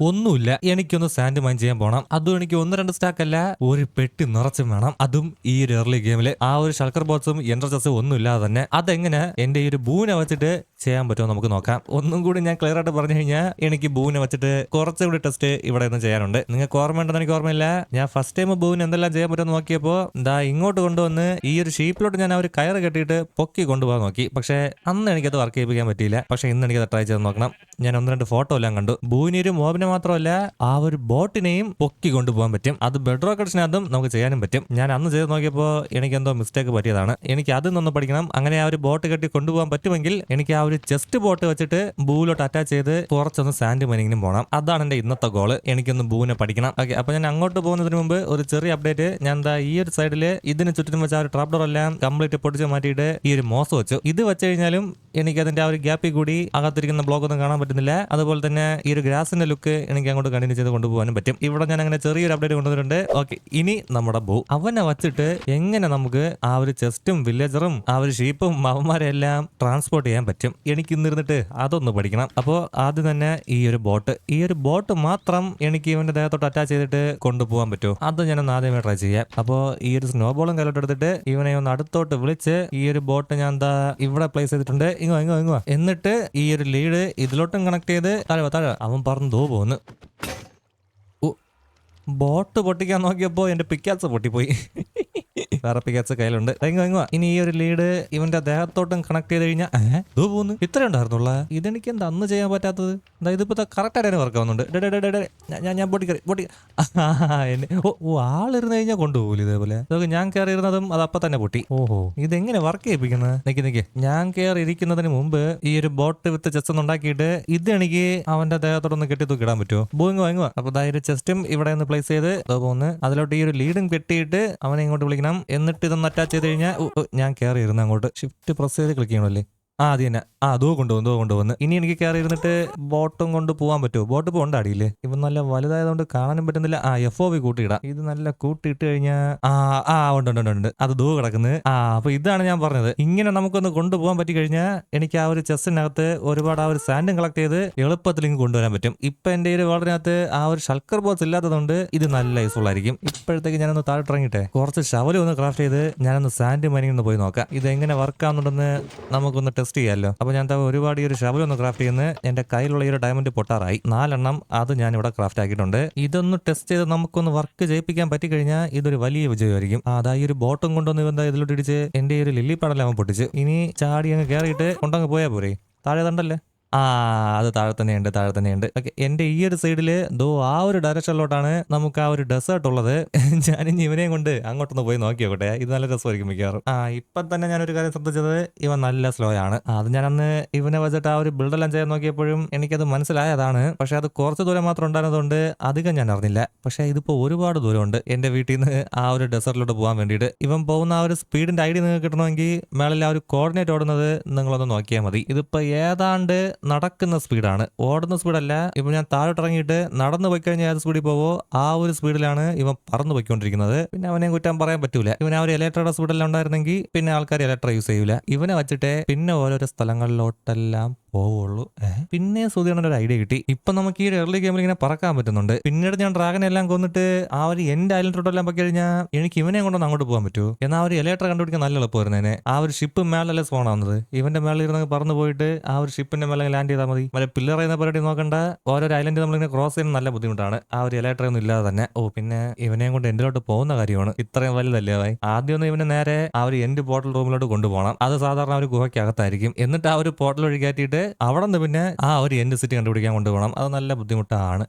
ഒന്നുമില്ല. എനിക്കൊന്ന് sand mine ചെയ്യാൻ പോണം. അതും എനിക്ക് ഒന്ന് രണ്ട് സ്റ്റാക്ക് അല്ല ഒരു പെട്ടി നിറച്ചും വേണം. അതും ഈ ഒരു എർലി ഗെയിമിൽ ആ ഒരു ഷൾക്കർ ബോക്സും എൻട്രച്ചസും ഒന്നും ഇല്ലാതെ തന്നെ. അതെങ്ങനെ? എന്റെ ഈ ഒരു ബൂനെ വെച്ചിട്ട് ചെയ്യാൻ പറ്റുമോ നമുക്ക് നോക്കാം. ഒന്നും കൂടി ഞാൻ ക്ലിയർ ആയിട്ട് പറഞ്ഞു കഴിഞ്ഞാൽ എനിക്ക് ബൂവിനെ വെച്ചിട്ട് കുറച്ചുകൂടി ടെസ്റ്റ് ഇവിടെ നിന്ന് ചെയ്യാനുണ്ട്. നിങ്ങൾക്ക് ഓർമ്മയുണ്ടെന്ന് എനിക്ക് ഓർമ്മയില്ല. ഞാൻ ഫസ്റ്റ് ടൈം ബൂവിന് എന്തെല്ലാം ചെയ്യാൻ പറ്റുമെന്ന് നോക്കിയപ്പോ ദാ ഇങ്ങോട്ട് കൊണ്ടുവന്ന് ഈ ഒരു ഷീപ്പിലോട്ട് ഞാൻ ഒരു കയറ് കെട്ടിയിട്ട് പൊക്കി കൊണ്ടുപോകാൻ നോക്കി. പക്ഷേ അന്ന് എനിക്കത് വർക്ക് ചെയ്യിപ്പിക്കാൻ പറ്റിയില്ല. പക്ഷേ ഇന്ന് എനിക്കത് ട്രൈ ചെയ്ത് നോക്കണം. ഞാൻ ഒന്ന് രണ്ട് ഫോട്ടോ എല്ലാം കണ്ടു. ബൂവിന് ഒരു മോബിനെ മാത്രമല്ല ആ ഒരു ബോട്ടിനെയും പൊക്കി കൊണ്ടുപോകാൻ പറ്റും. അത് ബെഡ് റോക്കറ്റ്സിനകത്തും നമുക്ക് ചെയ്യാനും പറ്റും. ഞാൻ അന്ന് ചെയ്ത് നോക്കിയപ്പോൾ എനിക്ക് എന്തോ മിസ്റ്റേക്ക് പറ്റിയതാണ്. എനിക്ക് അതിൽ നിന്ന് പഠിക്കണം. അങ്ങനെ ആ ഒരു ബോട്ട് കെട്ടി കൊണ്ടുപോകാൻ പറ്റുമെങ്കിൽ എനിക്ക് ആ ഒരു ജസ്റ്റ് ബോട്ട് വെച്ചിട്ട് ബൂലോട്ട് അറ്റാച്ച് ചെയ്ത് കുറച്ചൊന്ന് സാൻഡ് മൈനിങ്ങിനും പോകണം അതാണ് എന്റെ ഇന്നത്തെ ഗോൾ എനിക്കൊന്ന് ബൂവിനെ പഠിക്കണം. ഓക്കെ അപ്പൊ ഞാൻ അങ്ങോട്ട് പോകുന്നതിന് മുമ്പ് ഒരു ചെറിയ അപ്ഡേറ്റ് ഞാൻ എന്താ ഈ ഒരു സൈഡിൽ ഇതിന് ചുറ്റിനും വെച്ച ഒരു ട്രാപ്പ് ഡോർ എല്ലാം കംപ്ലീറ്റ് പൊടിച്ച് മാറ്റിയിട്ട് ഈ ഒരു മോസ് വെച്ചു. ഇത് വെച്ച് കഴിഞ്ഞാലും എനിക്ക് അതിന്റെ ആ ഒരു ഗ്യാപ്പിൽ കൂടി അകത്തിരിക്കുന്ന ബ്ലോക്ക് ഒന്നും കാണാൻ പറ്റുന്നില്ല. അതുപോലെ തന്നെ ഈ ഒരു ഗ്രാസിന്റെ ലുക്ക് എനിക്ക് അങ്ങോട്ട് കണ്ടിന്യൂ ചെയ്ത് കൊണ്ടുപോകാനും പറ്റും. ഇവിടെ ഞാൻ അങ്ങനെ ചെറിയൊരു അപ്ഡേറ്റ് കൊണ്ടുവന്നിട്ടുണ്ട്. ഓക്കെ ഇനി നമ്മുടെ ബൂ. അവനെ വച്ചിട്ട് എങ്ങനെ നമുക്ക് ആ ഒരു ചെസ്റ്റും വില്ലേജറും ആ ഒരു ഷീപ്പും അവന്മാരെല്ലാം ട്രാൻസ്പോർട്ട് ചെയ്യാൻ പറ്റും? എനിക്ക് ഇന്നിരുന്നിട്ട് അതൊന്ന് പഠിക്കണം. അപ്പോൾ ആദ്യം തന്നെ ഈ ഒരു ബോട്ട്. ഈ ഒരു ബോട്ട് മാത്രം എനിക്ക് ഇവന്റെ ദേഹത്തോട്ട് അറ്റാച്ച് ചെയ്തിട്ട് കൊണ്ടുപോകാൻ പറ്റുമോ അത് ഞാനൊന്ന് ആദ്യമേ ട്രൈ ചെയ്യാം. അപ്പോൾ ഈ ഒരു സ്നോ ബോളും കയ്യിലോട്ട് എടുത്തിട്ട് ഇവനെ ഒന്ന് അടുത്തോട്ട് വിളിച്ച് ഈ ഒരു ബോട്ട് ഞാൻ എന്താ ഇവിടെ പ്ലേസ് ചെയ്തിട്ടുണ്ട്. ഇങ്ങോ ഇങ്ങോ ഇങ്ങോ എന്നിട്ട് ഈ ഒരു ലീഡ് ഇതിലോട്ടും കണക്ട് ചെയ്ത് താഴെ താഴെ അവൻ പറഞ്ഞു ദോ പോന്ന്. ബോട്ട് പൊട്ടിക്കാൻ നോക്കിയപ്പോൾ എന്റെ പിക്കാസ് പൊട്ടിപ്പോയി. വേറെ പിക്കാസ് കയ്യിലുണ്ട്. എങ്ങോ എങ്ങോ ഇനി ഈ ഒരു ലീഡ് ഇവന്റെ ദേഹത്തോട്ടും കണക്ട് ചെയ്ത് കഴിഞ്ഞാൽ ഏഹ് ഇത്രയും ഉണ്ടായിരുന്നുള്ള. ഇതെനിക്ക് എന്താ അന്ന് ചെയ്യാൻ പറ്റാത്തത്? എന്താ ഇതിപ്പോ കറക്റ്റ് ആയിട്ട് വർക്ക് ആവുന്നുണ്ട്. ഞാൻ- ഞാൻ എന്നെ ഓ ഓ ആളിരുന്ന് കഴിഞ്ഞാൽ കൊണ്ടുപോകില്ല ഇതേപോലെ? ഞാൻ കയറിയിരുന്നതും അത് അപ്പൊ തന്നെ പൊട്ടി. ഓഹോ ഇതെങ്ങനെ വർക്ക് ചെയ്യിപ്പിക്കുന്നത് നിക്ക് നിക്ക്. ഞാൻ കയറി ഇരിക്കുന്നതിന് മുമ്പ് ഈ ഒരു ബോട്ട് വിത്ത് ചെസ് ഒന്ന് ഉണ്ടാക്കിയിട്ട് ഇത് എനിക്ക് അവന്റെ ദേഹത്തോടൊന്ന് കെട്ടി തൂക്കിടാൻ പറ്റുമോ ബോയിങ് വാങ്ങുക അപ്പൊ ഒരു ചെസ്റ്റും ഇവിടെ ഒന്ന് പ്ലേസ് ചെയ്ത് പോകുന്നു അതിലോട്ട് ഈ ഒരു ലീഡും കെട്ടിയിട്ട് അവനെ ഇങ്ങോട്ട് വിളിക്കണം. എന്നിട്ട് ഇതൊന്ന് അറ്റാച്ച് ചെയ്ത് കഴിഞ്ഞാൽ ഞാൻ കയറി ഇരുന്ന് അങ്ങോട്ട് ഷിഫ്റ്റ് പ്രസ് ചെയ്ത് ക്ലിക്ക് ചെയ്യണമല്ലേ? ആ അത് തന്നെ. ആ അതോ കൊണ്ടുപോകും അതോ കൊണ്ടുവന്ന് ഇനി എനിക്ക് കയറി ഇരുന്നിട്ട് ബോട്ടും കൊണ്ട് പോകാൻ പറ്റുമോ? ബോട്ട് പോകണ്ട അടിയില്ലേ ഇവൻ നല്ല വലുതായതുകൊണ്ട് കാണാനും പറ്റുന്നില്ല. ആ എഫ് ഒ വി കൂട്ടിയിടാം. ഇത് നല്ല കൂട്ടിയിട്ട് കഴിഞ്ഞാൽ ആ ആ ഉണ്ട് ഉണ്ട് ഉണ്ട് അത് ദൂ കിടക്കുന്നത് ആ അപ്പൊ ഇതാണ് ഞാൻ പറഞ്ഞത്. ഇങ്ങനെ നമുക്കൊന്ന് കൊണ്ടുപോകാൻ പറ്റി കഴിഞ്ഞാൽ എനിക്ക് ആ ഒരു ചെസ്സിനകത്ത് ഒരുപാട് ആ ഒരു സാൻഡും കളക്ട് ചെയ്ത് എളുപ്പത്തിൽ ഇങ്ങ് കൊണ്ടുവരാൻ പറ്റും. ഇപ്പൊ എന്റെ ഒരു വാർഡിനകത്ത് ആ ഒരു ഷൾക്കർ ബോക്സ് ഇല്ലാത്തതുകൊണ്ട് ഇത് നല്ല യൂസ്ഫുൾ ആയിരിക്കും. ഇപ്പോഴത്തേക്ക് ഞാനൊന്ന് താഴോട്ട് ഇറങ്ങിട്ടെ കുറച്ച് ഷവലും ഒന്ന് ക്രാഫ്റ്റ് ചെയ്ത് ഞാനൊന്ന് സാൻഡ് മൈനിങ് ഒന്ന് പോയി നോക്കാം. ഇത് എങ്ങനെ വർക്ക് ആവുന്നുണ്ടെന്ന് നമുക്കൊന്ന് ടെസ്റ്റ് ചെയ്യാമല്ലോ അപ്പൊ ഞാൻ ഒരുപാട് ഈ ഒരു ഷവൽ ഒന്ന് ക്രാഫ്റ്റ് ചെയ്യുന്നത് എന്റെ കയ്യിലുള്ള ഈ ഒരു ഡയമണ്ട് പൊട്ടാറായി. നാലെണ്ണം അത് ഞാൻ ഇവിടെ ക്രാഫ്റ്റ് ആക്കിയിട്ടുണ്ട്. ഇതൊന്ന് ടെസ്റ്റ് ചെയ്ത് നമുക്കൊന്ന് വർക്ക് ചെയ്യിപ്പിക്കാൻ പറ്റി കഴിഞ്ഞാൽ ഇതൊരു വലിയ വിജയമായിരിക്കും. അതാ ഒരു ബോട്ടും കൊണ്ടുവന്ന് ഇവന്താ ഇതിലോട്ട് ഇടിച്ച് എന്റെ ഈ ഒരു ലില്ലി പടലം അവൻ പൊട്ടിച്ച്. ഇനി ചാടി അങ്ങ് കയറിയിട്ട് കൊണ്ടങ്ങ് പോയാൽ പോരെ. താഴെ തണ്ടല്ലേ? ആ അത് താഴെ തന്നെയുണ്ട് താഴെ തന്നെയുണ്ട്. ഓക്കെ എന്റെ ഈ ഒരു സൈഡിൽ ദോ ആ ഒരു ഡയറക്ഷനിലോട്ടാണ് നമുക്ക് ആ ഒരു ഡെസേർട്ട് ഉള്ളത്. ഞാനിനി ഇവനെയും കൊണ്ട് അങ്ങോട്ടൊന്ന് പോയി നോക്കി നോക്കട്ടെ ഇത് നല്ല രസമായിരിക്കും മിക്കവാറും. ആ ഇപ്പം തന്നെ ഞാൻ ഒരു കാര്യം ശ്രദ്ധിച്ചത് ഇവ നല്ല സ്ലോ ആണ്. അത് ഞാൻ അന്ന് ഇവനെ വെച്ചിട്ട് ആ ഒരു ബിൽഡെല്ലാം ചെയ്യാൻ നോക്കിയപ്പോഴും എനിക്കത് മനസ്സിലായതാണ്. പക്ഷെ അത് കുറച്ച് ദൂരം മാത്രം ഉണ്ടായിരുന്നതുകൊണ്ട് അധികം ഞാൻ അറിഞ്ഞില്ല. പക്ഷെ ഇതിപ്പോ ഒരുപാട് ദൂരമുണ്ട് എന്റെ വീട്ടിൽ നിന്ന് ആ ഒരു ഡെസേർട്ടിലോട്ട് പോകാൻ വേണ്ടിയിട്ട്. ഇവൻ പോകുന്ന ആ ഒരു സ്പീഡിന്റെ ഐഡിയ നിങ്ങൾക്ക് കിട്ടണമെങ്കിൽ മേളിൽ ആ ഒരു കോർഡിനേറ്റ് ഓടുന്നത് നിങ്ങളൊന്ന് നോക്കിയാൽ മതി. ഇതിപ്പോ ഏതാണ്ട് നടക്കുന്ന സ്പീഡാണ്. ഓടുന്ന സ്പീഡല്ല. ഇപ്പൊ ഞാൻ താഴോട്ട് ഇറങ്ങിയിട്ട് നടന്നു പോയി കഴിഞ്ഞാൽ ഏത് സ്പീഡിൽ പോവോ ആ ഒരു സ്പീഡിലാണ് ഇവൻ പറന്നു പോയിക്കൊണ്ടിരിക്കുന്നത്. പിന്നെ അവനെ കുറ്റം പറയാൻ പറ്റൂല. ഇവൻ ആ ഒരു ഇലക്ട്രയുടെ സ്പീഡെല്ലാം ഉണ്ടായിരുന്നെങ്കിൽ പിന്നെ ആൾക്കാർ ഇലക്ട്രോ യൂസ് ചെയ്യൂല. ഇവനെ വെച്ചിട്ട് പിന്നെ ഓരോരോ സ്ഥലങ്ങളിലോട്ടെല്ലാം പോവുള്ളൂ? പിന്നെ സുധിയുടെ ഒരു ഐഡിയ കിട്ടി. ഇപ്പൊ നമുക്ക് ഈ എർലി ഗെയിമിൽ ഇങ്ങനെ പറക്കാൻ പറ്റുന്നുണ്ട്. പിന്നീട് ഞാൻ ഡ്രാഗനെ എല്ലാം കൊന്നിട്ട് ആ ഒരു എന്റെ ഐലൻഡിലോട്ടെല്ലാം പൊക്കി കഴിഞ്ഞാൽ എനിക്ക് ഇവനെ കൊണ്ടൊന്ന് അങ്ങോട്ട് പോകാൻ പറ്റൂ. എന്നാൽ ആ ഒരു ഇലക്ട്ര കണ്ടുപിടിക്കാൻ നല്ല എളുപ്പമായിരുന്നേനെ ആ ഒരു ഷിപ്പ് മേളല്ലേ സ്പോൺ ആവുന്നത്. ഇവന്റെ മേളിൽ ഇരുന്ന് പറന്ന് പോയിട്ട് ആ ഒരു ഷിപ്പിന്റെ മേലെ ലാൻഡ് ചെയ്താൽ മതി. മറ്റേ പില്ലർ എന്ന പരിപാടി നോക്കണ്ട. ഓരോ ഐലൻഡ് നമ്മളിങ്ങനെ ക്രോസ് ചെയ്യുന്ന നല്ല ബുദ്ധിമുട്ടാണ്. ആ ഒരു ഇലക്ട്ര ഒന്നും ഇല്ലാതെ തന്നെ. ഓ പിന്നെ ഇവനെയും കൊണ്ട് എന്റിലോട്ട് പോകുന്ന കാര്യമാണ്? ഇത്രയും വലുതല്ലേ ആദ്യം ഒന്ന് ഇവനെ നേരെ ആ ഒരു എൻഡ് പോർട്ടൽ റൂമിലോട്ട് കൊണ്ടുപോകണം. അത് സാധാരണ ഒരു ഗുഹയ്ക്കകത്തായിരിക്കും. എന്നിട്ട് ആ ഒരു പോർട്ടൽ വഴി കയറ്റിയിട്ട് അവിടെ നിന്ന് പിന്നെ ആ ഒരു എൻഡ് സിറ്റി കണ്ടുപിടിക്കാൻ കൊണ്ടുപോകണം. അത് നല്ല ബുദ്ധിമുട്ടാണ്?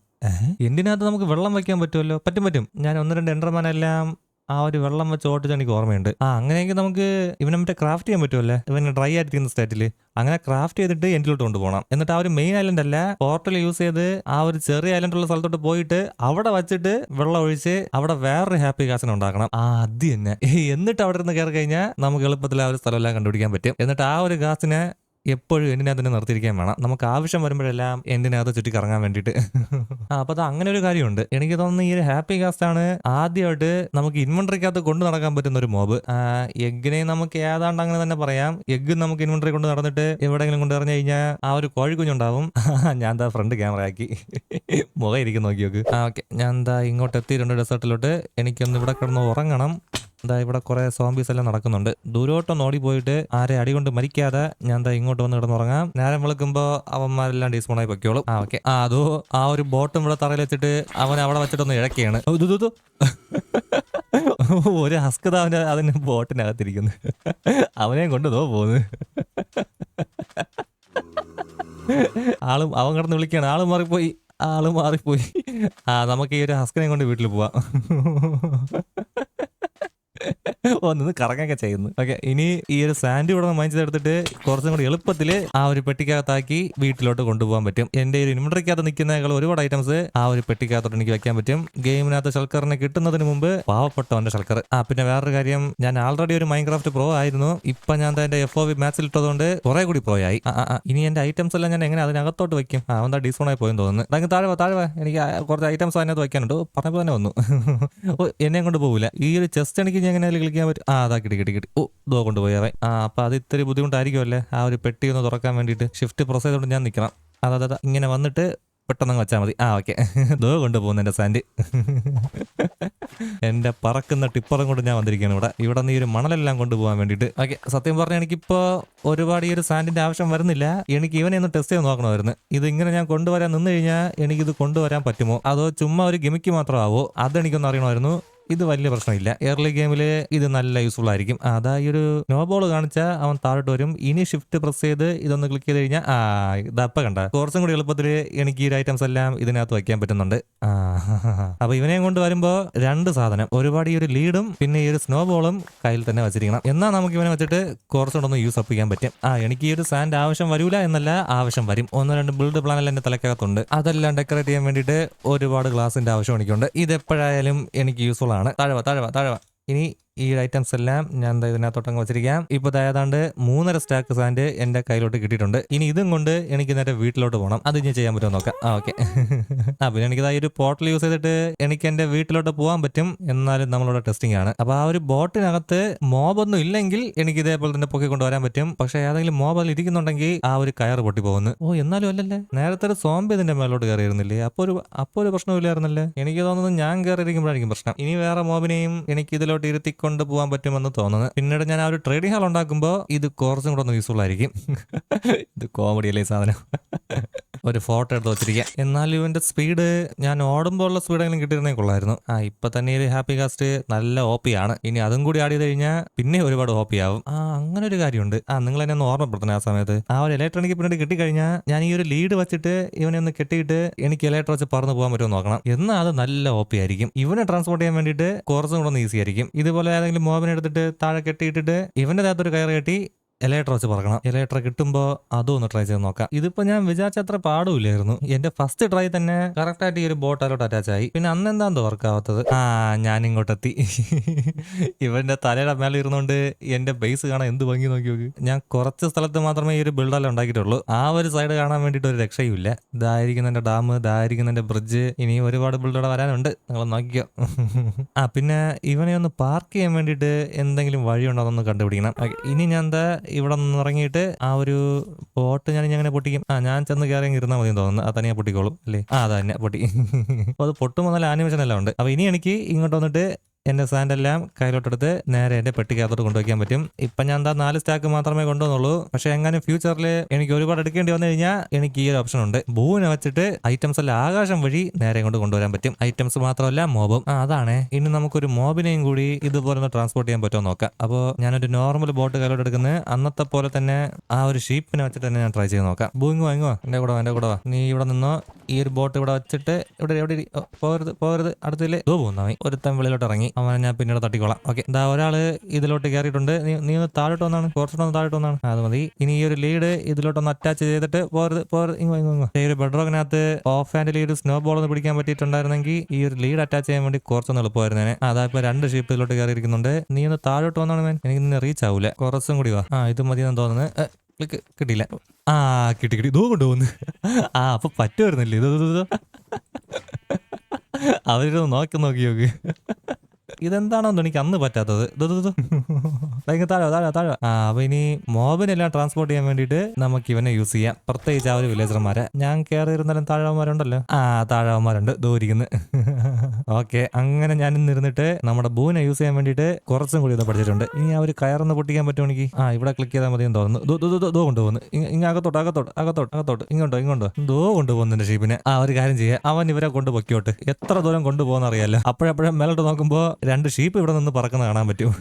എന്തിനകത്ത് നമുക്ക് വെള്ളം വയ്ക്കാൻ പറ്റുമല്ലോ? പറ്റും പറ്റും. ഞാൻ ഒന്ന് രണ്ട് എൻഡർമാൻ എല്ലാം ആ ഒരു വെള്ളം വെച്ച് ഓട്ടിച്ച് എനിക്ക് ഓർമ്മയുണ്ട്. ആ അങ്ങനെയെങ്കിൽ നമുക്ക് ഇവനെ മറ്റേ ക്രാഫ്റ്റ് ചെയ്യാൻ പറ്റുമല്ലേ ഇവന് ഡ്രൈ ആയിരിക്കുന്ന സ്റ്റേറ്റിൽ അങ്ങനെ ക്രാഫ്റ്റ് ചെയ്തിട്ട് എൻഡിലോട്ട് കൊണ്ടുപോകണം എന്നിട്ട് ആ ഒരു മെയിൻ ഐലൻഡ് അല്ല പോർട്ടൽ യൂസ് ചെയ്ത് ആ ഒരു ചെറിയ ഐലൻഡ് ഉള്ള സ്ഥലത്തോട്ട് പോയിട്ട് അവിടെ വച്ചിട്ട് വെള്ളം ഒഴിച്ച് അവിടെ വേറൊരു ഹാപ്പി കാസിനെ ഉണ്ടാക്കണം. ആ അത് തന്നെ. എന്നിട്ട് അവിടെ നിന്ന് കയറി കഴിഞ്ഞാൽ നമുക്ക് എളുപ്പത്തിൽ ആ ഒരു സ്ഥലമെല്ലാം കണ്ടുപിടിക്കാൻ പറ്റും. എന്നിട്ട് ആ ഒരു ഗാസിനെ എപ്പോഴും എന്തിനകത്ത് തന്നെ നിർത്തിയിരിക്കാൻ വേണം. നമുക്ക് ആവശ്യം വരുമ്പോഴെല്ലാം എന്തിനകത്ത് ചുറ്റി കറങ്ങാൻ വേണ്ടിയിട്ട്. ആ അപ്പൊ അത് അങ്ങനെ ഒരു കാര്യമുണ്ട്. എനിക്ക് തോന്നുന്നു ഈ ഒരു ഹാപ്പി കാസ്റ്റ് ആണ് ആദ്യമായിട്ട് നമുക്ക് ഇൻവെന്ററിക്കകത്ത് കൊണ്ട് നടക്കാൻ പറ്റുന്ന ഒരു മോബ്. എഗ്ഗിനെ നമുക്ക് ഏതാണ്ട് അങ്ങനെ തന്നെ പറയാം. എഗ്ഗ് നമുക്ക് ഇൻവെന്ററി കൊണ്ട് നടന്നിട്ട് എവിടെയെങ്കിലും കൊണ്ട് പറഞ്ഞു കഴിഞ്ഞാൽ ആ ഒരു കോഴി കുഞ്ഞുണ്ടാവും ഞാൻ എന്താ ഫ്രണ്ട് ക്യാമറ ആക്കി. മുഖം ഇരിക്കും നോക്കി നോക്ക്. ഓക്കെ. ഞാൻ എന്താ ഇങ്ങോട്ട് എത്തി എത്തിയിട്ടുണ്ട് ഡെസേർട്ടിലോട്ട്. എനിക്കൊന്ന് ഇവിടെ കിടന്ന് ഉറങ്ങണം. എന്താ ഇവിടെ കുറെ സോംബീസ് എല്ലാം നടക്കുന്നുണ്ട്. ദൂരോട്ടം ഓടി പോയിട്ട് ആരെ അടി കൊണ്ട് മരിക്കാതെ ഞാൻ ദാ ഇങ്ങോട്ട് വന്ന് കിടന്നുറങ്ങാം. നേരം വിളിക്കുമ്പോ അവന്മാരെല്ലാം ഡീസ്പോണായി പൊക്കോളും ആ ഓക്കെ ആ അതോ ആ ഒരു ബോട്ടും ഇവിടെ തറയിൽ വെച്ചിട്ട് അവൻ അവിടെ വെച്ചിട്ടൊന്ന് ഇഴക്കുകയാണ്. ഒരു ഹസ്കത അവന് അതിന് ബോട്ടിനകത്തിരിക്കുന്നു അവനെയും കൊണ്ട് തോ പോന്ന്. ആളും അവൻ കിടന്ന് വിളിക്കുകയാണ്. ആൾ മാറിപ്പോയി. ആൾ മാറിപ്പോയി. ആ നമുക്ക് ഈ ഒരു ഹസ്കനെ കൊണ്ട് വീട്ടിൽ പോവാം. ഒന്ന് കറങ്ങൊക്കെ ചെയ്യുന്നു. ഓക്കെ ഇനി ഈ ഒരു സാൻഡ് ഇവിടെ മൈൻഡ് എടുത്തിട്ട് കുറച്ചും കൂടി എളുപ്പത്തിൽ ആ ഒരു പെട്ടിക്കകത്താക്കി വീട്ടിലോട്ട് കൊണ്ടുപോകാൻ പറ്റും. എന്റെ ഒരു ഇൻവെർട്ടറിക്കകത്ത് നിൽക്കുന്നതിനേക്കാൾ ഒരുപാട് ഐറ്റംസ് ആ ഒരു പെട്ടിക്കകത്തോട്ട് എനിക്ക് വെക്കാൻ പറ്റും. ഗെയിമിനകത്ത് ഷൽക്കറിനെ കിട്ടുന്നതിന് മുമ്പ് പാവപ്പെട്ടവന്റെ ഷൽക്കർ ആ പിന്നെ വേറൊരു കാര്യം ഞാൻ ആൾറെഡി ഒരു മൈൻക്രാഫ്റ്റ് പ്രോ ആയിരുന്നു. ഇപ്പൊ ഞാൻ എന്റെ എഫ് ഒ വി മാച്ചിൽ ഇട്ടതുകൊണ്ട് കുറെ കൂടി പ്രോ ആയി. ഇനി എന്റെ ഐറ്റംസ് എല്ലാം ഞാൻ എങ്ങനെ അതിനകത്തോട്ട് വെക്കും? ആ എന്താ ഡിസോൺ ആയി പോയെന്ന് തോന്നുന്നു. അതങ്ങ് താഴെ താഴെ. എനിക്ക് കുറച്ച് ഐറ്റംസ് അതിനകത്ത് വെക്കാനുണ്ട്. പറഞ്ഞപ്പോ തന്നെ വന്നു. എന്നെ കൊണ്ട് പോകില്ല ഈ ഒരു ചെസ്റ്റ് എനിക്ക് ഞാൻ എങ്ങനെ കളിക്കാൻ പറ്റും. ആ അതാ കിട്ടി കിട്ടി കിട്ടി. ഓ ഇതോ കൊണ്ടുപോയി അവൻ. ആ അപ്പൊ അത് ഇത്തിരി ബുദ്ധിമുട്ടായിരിക്കുമല്ലേ ആ ഒരു പെട്ടി ഒന്ന് തുറക്കാൻ വേണ്ടിയിട്ട്. ഷിഫ്റ്റ് പ്രസ് ചെയ്തുകൊണ്ട് ഞാൻ നിൽക്കണം അതാ അതാ, ഇങ്ങനെ വന്നിട്ട് പെട്ടെന്ന് വെച്ചാൽ മതി. ആ ഓക്കെ. ദോ കൊണ്ടുപോകുന്നു എന്റെ സാൻഡ്. എന്റെ പറക്കുന്ന ടിപ്പറും കൊണ്ട് ഞാൻ വന്നിരിക്കുകയാണ് ഇവിടെ. ഇവിടെ നിന്ന് ഈ ഒരു മണലെല്ലാം കൊണ്ടുപോകാൻ വേണ്ടിയിട്ട്. ഓക്കെ സത്യം പറഞ്ഞാൽ എനിക്കിപ്പോൾ ഒരുപാട് ഈ ഒരു സാൻഡിന്റെ ആവശ്യം വരുന്നില്ല. എനിക്ക് ഇവനെ ഒന്ന് ടെസ്റ്റ് ചെയ്ത് നോക്കണമായിരുന്നു. ഇത് ഇങ്ങനെ ഞാൻ കൊണ്ടുവരാൻ നിന്ന് കഴിഞ്ഞാൽ എനിക്കിത് കൊണ്ടുവരാൻ പറ്റുമോ? അതോ ചുമ്മാ ഒരു ഗിമിക്ക് മാത്രമാവോ? അതെനിക്കൊന്ന് അറിയണമായിരുന്നു. ഇത് വലിയ പ്രശ്നമില്ല. എയർലി ഗെയിമിൽ ഇത് നല്ല യൂസ്ഫുൾ ആയിരിക്കും. അതാ ഈ ഒരു നോ ബോൾ കാണിച്ചാൽ അവൻ താഴോട്ട് വരും. ഇനി ഷിഫ്റ്റ് പ്രസ് ചെയ്ത് ഇതൊന്ന് ക്ലിക്ക് ചെയ്ത് കഴിഞ്ഞാൽ ആ ഇതപ്പ കണ്ട. കുറച്ചും കൂടി എളുപ്പത്തിൽ എനിക്ക് ഈ ഐറ്റംസ് എല്ലാം ഇതിനകത്ത് വയ്ക്കാൻ പറ്റുന്നുണ്ട്. അപ്പൊ ഇവനെയും കൊണ്ട് വരുമ്പോ രണ്ട് സാധനം. ഒരുപാട് ഈ ഒരു ലീഡും പിന്നെ ഈ ഒരു സ്നോ ബോളും കയ്യിൽ തന്നെ വെച്ചിരിക്കണം. എന്നാൽ നമുക്ക് ഇവനെ വെച്ചിട്ട് കുറച്ചുകൂടെ ഒന്ന് യൂസ് അപ്പ് ചെയ്യാൻ പറ്റും. ആ എനിക്ക് ഈ ഒരു സാൻഡ് ആവശ്യം വരൂല എന്നല്ല ആവശ്യം വരും. ഒന്ന് രണ്ട് ബിൽഡ് പ്ലാൻ എല്ലാം എന്റെ തലക്കകത്തുണ്ട്. അതെല്ലാം ഡെക്കറേറ്റ് ചെയ്യാൻ വേണ്ടിയിട്ട് ഒരുപാട് ഗ്ലാസിന്റെ ആവശ്യം എനിക്കുണ്ട്. ഇത് എപ്പോഴായാലും എനിക്ക് യൂസ്ഫുൾ ആണ്. താഴെ താഴെ താഴെ ഇനി ഈ ഐറ്റംസ് എല്ലാം ഞാൻ ഇതിനകത്തോട്ട് ഇതിനകത്തോട്ടങ്ങ് വെച്ചിരിക്കാം. ഇപ്പൊ ദാ ഏതാണ്ട് മൂന്നര സ്റ്റാക്ക് സാൻഡ് എന്റെ കയ്യിലോട്ട് കിട്ടിയിട്ടുണ്ട്. ഇനി ഇതും കൊണ്ട് എനിക്ക് നേരെ വീട്ടിലോട്ട് പോകണം അത് ഇനി ചെയ്യാൻ പറ്റുമോ നോക്കാം. ആ ഓക്കെ. ആ പിന്നെ എനിക്ക് ഈ ഒരു പോർട്ടൽ യൂസ് ചെയ്തിട്ട് എനിക്ക് എന്റെ വീട്ടിലോട്ട് പോകാൻ പറ്റും. എന്നാലും നമ്മളോട് ടെസ്റ്റിംഗ് ആണ്. അപ്പോൾ ആ ഒരു ബോട്ടിനകത്ത് മോബൊന്നും ഇല്ലെങ്കിൽ എനിക്ക് ഇതേപോലെ തന്നെ പൊക്കി കൊണ്ടുവരാൻ പറ്റും. പക്ഷെ ഏതെങ്കിലും മോബൈൽ ഇരിക്കുന്നുണ്ടെങ്കിൽ ആ ഒരു കയർ പൊട്ടി പോകുന്നു ഓ എന്നാലും അല്ലല്ലേ? നേരത്തെ ഒരു സോംബി ഇതിന്റെ മേലോട്ട് കയറിയിരുന്നില്ലേ? അപ്പോൾ ഒരു അപ്പോൾ ഒരു പ്രശ്നമില്ലായിരുന്നല്ലേ എനിക്ക് തോന്നുന്നത് ഞാൻ കയറിയിരിക്കുമ്പോഴായിരിക്കും പ്രശ്നം. ഇനി വേറെ മോബിനെയും എനിക്ക് ഇതിലോട്ട് ഇരുത്തിക്കൊണ്ട് പോകാൻ പറ്റുമെന്ന് തോന്നുന്നത് പിന്നീട് ഞാൻ ആ ഒരു ട്രേഡിംഗ് ഹാൾ ഉണ്ടാക്കുമ്പോൾ ഇത് കുറച്ചും കൂടെ ഒന്ന് യൂസ്ഫുൾ ആയിരിക്കും. ഇത് കോമഡി അല്ലേ സാധനം? ഒരു ഫോട്ടോ എടുത്ത് വെച്ചിരിക്കാം. എന്നാലും ഇവന്റെ സ്പീഡ് ഞാൻ ഓടുമ്പോൾ ഉള്ള സ്പീഡെങ്കിലും കിട്ടിയിരുന്നെങ്കിൽ കൊള്ളായിരുന്നു. ആ ഇപ്പൊ തന്നെ ഒരു ഹാപ്പി കാസ്റ്റ് നല്ല ഓപ്പി ആണ്. ഇനി അതും കൂടി ആഡ് ചെയ്ത് കഴിഞ്ഞാൽ പിന്നെ ഒരുപാട് ഓപ്പി ആവും. ആ അങ്ങനെ ഒരു കാര്യമുണ്ട്. ആ നിങ്ങൾ എന്നെ ഒന്ന് ഓർമ്മപ്പെടുത്തണം ആ സമയത്ത്. ആ ഒരു ഇലക്ട്രോണിക് പിന്നീട് കിട്ടിക്കഴിഞ്ഞാൽ ഞാൻ ഈ ഒരു ലീഡ് വെച്ചിട്ട് ഇവനെ ഒന്ന് കെട്ടിയിട്ട് എനിക്ക് ഇലക്ട്രോ വെച്ച് പറന്ന് പോകാൻ പറ്റുമോ നോക്കണം. എന്നാൽ അത് നല്ല ഓപ്പി ആയിരിക്കും. ഇവനെ ട്രാൻസ്പോർട്ട് ചെയ്യാൻ വേണ്ടിയിട്ട് കുറച്ചും കൂടെ ഒന്ന് ഈസി ആയിരിക്കും. ഇതുപോലെ ഏതെങ്കിലും മോബിനെ എടുത്തിട്ട് താഴെ കെട്ടിയിട്ടിട്ട് ഇവന്റെ അകത്തൊരു കയർ കെട്ടി എലക്ട്ര വെച്ച് പറക്കണം. എലക്ട്ര കിട്ടുമ്പോൾ അതും ഒന്ന് ട്രൈ ചെയ്ത് നോക്കാം. ഇതിപ്പോ ഞാൻ വിചാരിച്ച അത്ര പാടുമില്ലായിരുന്നു. എന്റെ ഫസ്റ്റ് ട്രൈ തന്നെ കറക്റ്റ് ആയിട്ട് ഈ ഒരു ബോട്ടിലോട്ട് അറ്റാച്ച് ആയി. പിന്നെ അന്ന് എന്താന്തോ വർക്ക് ആവാത്തത്? ആ ഞാൻ ഇങ്ങോട്ടെത്തി ഇവന്റെ തലയുടെ മേലെ ഇരുന്നുകൊണ്ട് എന്റെ ബേസ് കാണാൻ എന്ത് ഭംഗി നോക്കി നോക്കി. ഞാൻ കുറച്ച് സ്ഥലത്ത് മാത്രമേ ഈ ഒരു ബിൽഡെല്ലാം ഉണ്ടാക്കിയിട്ടുള്ളൂ. ആ ഒരു സൈഡ് കാണാൻ വേണ്ടിയിട്ട് ഒരു രക്ഷയുമില്ല ഇതായിരിക്കുന്ന എന്റെ ഡാം ഇതായിരിക്കുന്ന എന്റെ ബ്രിഡ്ജ് ഇനി ഒരുപാട് ബിൽഡോടെ വരാനുണ്ട്. നിങ്ങൾ നോക്കിയോ ആ പിന്നെ ഇവനെ ഒന്ന് പാർക്ക് ചെയ്യാൻ വേണ്ടിയിട്ട് എന്തെങ്കിലും വഴിയുണ്ടോ എന്നൊന്ന് കണ്ടുപിടിക്കണം. ഇനി ഞാൻ എന്താ ഇവിടെ നിന്ന് ഇറങ്ങിയിട്ട് ആ ഒരു ബോട്ട് ഞാൻ ഇങ്ങനെ പൊട്ടിക്കും. ആ ഞാൻ ചെന്ന് കയറി ഇരുന്നാൽ മതി തോന്നുന്നു. ആ തനിയെ പൊട്ടിക്കോളും അല്ലേ? ആ അത് തന്നെ പൊട്ടി. അപ്പോൾ അത് പൊട്ടുമ്പോൾ നല്ല ആനിമേഷൻ എല്ലാം ഉണ്ട്. അപ്പോൾ ഇനി എനിക്ക് ഇങ്ങോട്ട് വന്നിട്ട് എന്റെ സാൻഡ് എല്ലാം കയ്യിലോട്ടെടുത്ത് നേരെ എന്റെ പെട്ടിക്കകത്തോട്ട് കൊണ്ടുവയ്ക്കാൻ പറ്റും. ഇപ്പം ഞാൻ എന്താ നാല് സ്റ്റാക്ക് മാത്രമേ കൊണ്ടുവന്നുള്ളൂ. പക്ഷേ എങ്ങനെ ഫ്യൂച്ചറിൽ എനിക്ക് ഒരുപാട് എടുക്കേണ്ടി വന്നു കഴിഞ്ഞാൽ എനിക്ക് ഈ ഒരു ഓപ്ഷൻ ഉണ്ട്. ഭൂവിനെ വെച്ചിട്ട് ഐറ്റംസ് എല്ലാം ആകാശം വഴി നേരെ കൊണ്ട് കൊണ്ടുവരാൻ പറ്റും. ഐറ്റംസ് മാത്രമല്ല മോബും. ആ അതാണ്. ഇനി നമുക്കൊരു മോബിനെയും കൂടി ഇതുപോലെ ഒന്ന് ട്രാൻസ്പോർട്ട് ചെയ്യാൻ പറ്റുമോ നോക്കാം. അപ്പോൾ ഞാനൊരു നോർമൽ ബോട്ട് കയ്യിലോട്ട് എടുക്കുന്നത് അന്നത്തെ പോലെ തന്നെ ആ ഒരു ഷീപ്പിനെ വെച്ചിട്ട് തന്നെ ഞാൻ ട്രൈ ചെയ്ത് നോക്കാം. ഭൂങ്ങോ വാങ്ങോ എന്റെ കൂടെ എന്റെ കൂടെ നീ ഇവിടെ നിന്നോ? ഈ ഒരു ബോട്ട് ഇവിടെ വെച്ചിട്ട് ഇവിടെ എവിടെ പോകരുത് പോകരുത്. അടുത്തില്ലേ? ഇതോ പോകുന്നവൻ ഒരുത്തൻ വെളിയിലോട്ട് ഇറങ്ങി. അവനെ ഞാൻ പിന്നീട് തട്ടിക്കോളാം. ഓക്കെ എന്താ ഒരാൾ ഇതിലോട്ട് കയറിയിട്ടുണ്ട് നീ ഒന്ന് താഴോട്ട് വന്നാണ്. കുറച്ചുകൂടെ ഒന്ന് താഴോട്ട് വന്നാണ്. അത് മതി. ഇനി ഈ ഒരു ലീഡ് ഇതിലോട്ടൊന്ന് അറ്റാച്ച് ചെയ്തിട്ട് പോരുത് പോരുത് ഇങ്ങോ ഇങ്ങോ ഈ ഒരു ബെഡ്റോക്കിനകത്ത് ഓഫ് ഹാൻഡിൽ ഈ ഒരു സ്നോ ബോൾ ഒന്ന് പിടിക്കാൻ പറ്റിയിട്ടുണ്ടായിരുന്നെങ്കിൽ ഈ ഒരു ലീഡ് അറ്റാച്ച് ചെയ്യാൻ വേണ്ടി കുറച്ചൊന്ന് എളുപ്പമായിരുന്നേ അതാ ഇപ്പൊ രണ്ട് ഷീപ്പ് ഇതിലോട്ട് കയറിയിരിക്കുന്നുണ്ട് നീ ഒന്ന് താഴോട്ട് വന്നാണ് മേൻ എനിക്ക് നിന്നെ റീച്ച് ആവൂല. കുറച്ചും കൂടി വാ. ആ ഇത് മതി എന്ന് തോന്നുന്നു ക്ലിക്ക് കിട്ടിയില്ല. ആ കിട്ടി കിട്ടി. ഇതോ കൊണ്ടുപോകുന്നു ആ അപ്പൊ പറ്റുമായിരുന്നില്ലേ? ഇത്. അവരിത് നോക്കി നോക്കി നോക്കി. ഇതെന്താണെന്ന് എനിക്ക് അന്ന് പറ്റാത്തത്. താഴെ താഴെ താഴെ ആ അപ്പൊ ഇനി മോബിനെല്ലാം ട്രാൻസ്പോർട്ട് ചെയ്യാൻ വേണ്ടിയിട്ട് നമുക്ക് ഇവനെ യൂസ് ചെയ്യാം. പ്രത്യേകിച്ച് ആ ഒരു വില്ലേജർമാരെ ഞാൻ കയറി ഇരുന്നാലും താഴവന്മാരുണ്ടല്ലോ ആ താഴവന്മാരുണ്ട് ദൂരിക്കുന്നു. ഓക്കെ അങ്ങനെ ഞാൻ ഇന്ന് ഇരുന്നിട്ട് നമ്മുടെ ബൂനെ യൂസ് ചെയ്യാൻ വേണ്ടിയിട്ട് കുറച്ചും കൂടി ഇത് പഠിച്ചിട്ടുണ്ട്. ഇനി ആ ഒരു കയറൊന്ന് പൊട്ടിക്കാൻ പറ്റുമെങ്കിൽ ആ ഇവിടെ ക്ലിക്ക് ചെയ്താൽ മതി എന്ന് തോന്നുന്നു. ദോ, കൊണ്ടുപോകുന്നു. ഇങ്ങ- അകത്തോട്ട് അകത്തോട്ട് അകത്തോട്ട് അകത്തോട്ട്. ഇങ്ങോട്ടോ ഇങ്ങോട്ടോ. ദോ കൊണ്ടുപോകുന്നുണ്ട് ഷീപ്പിനെ. ആ ഒരു കാര്യം ചെയ്യാം. അവൻ ഇവരെ കൊണ്ടുപോക്കിയോട്ട് എത്ര ദൂരം കൊണ്ടുപോകുന്ന അറിയാലോ. അപ്പോഴപ്പോഴും മേലോട്ട് നോക്കുമ്പോൾ രണ്ട് ഷീപ്പ് ഇവിടെ നിന്ന് പറക്കുന്ന കാണാൻ പറ്റും.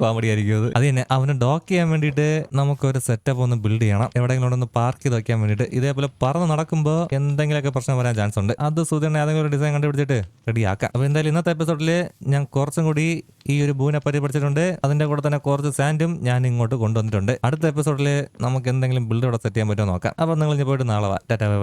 കോമഡി ആയിരിക്കും അത്. അത് തന്നെ. അവന് ഡോക്ക് ചെയ്യാൻ വേണ്ടിയിട്ട് നമുക്കൊരു സെറ്റപ്പ് ഒന്ന് ബിൽഡ് ചെയ്യണം. എവിടെയെങ്കിലും ഒന്ന് പാർക്ക് ചെയ്ത് വെക്കാൻ വേണ്ടിയിട്ട് ഇതേപോലെ പറന്ന് നടക്കുമ്പോൾ എന്തെങ്കിലുമൊക്കെ പ്രശ്നം വരാൻ ചാൻസ് ഉണ്ട്. അത് സുധീറിനെ ഏതെങ്കിലും ഒരു ഡിസൈൻ കണ്ടുപിടിച്ചിട്ട് റെഡി ആക്കാം. അപ്പോൾ എന്തായാലും ഇന്നത്തെ എപ്പിസോഡിൽ ഞാൻ കുറച്ചും കൂടി ഈ ഒരു ബൂനെ പറ്റി പഠിച്ചിട്ടുണ്ട്. അതിന്റെ കൂടെ തന്നെ കുറച്ച് സാൻഡും ഞാൻ ഇങ്ങോട്ട് കൊണ്ടുവന്നിട്ടുണ്ട്. അടുത്ത എപ്പിസോഡിൽ നമുക്ക് എന്തെങ്കിലും ബിൽഡ് ഇവിടെ സെറ്റ് ചെയ്യാൻ പറ്റുമോ നോക്കാം. അപ്പോൾ നിങ്ങൾ ഇനി പോയിട്ട് നാളെ വാ. Tata bye.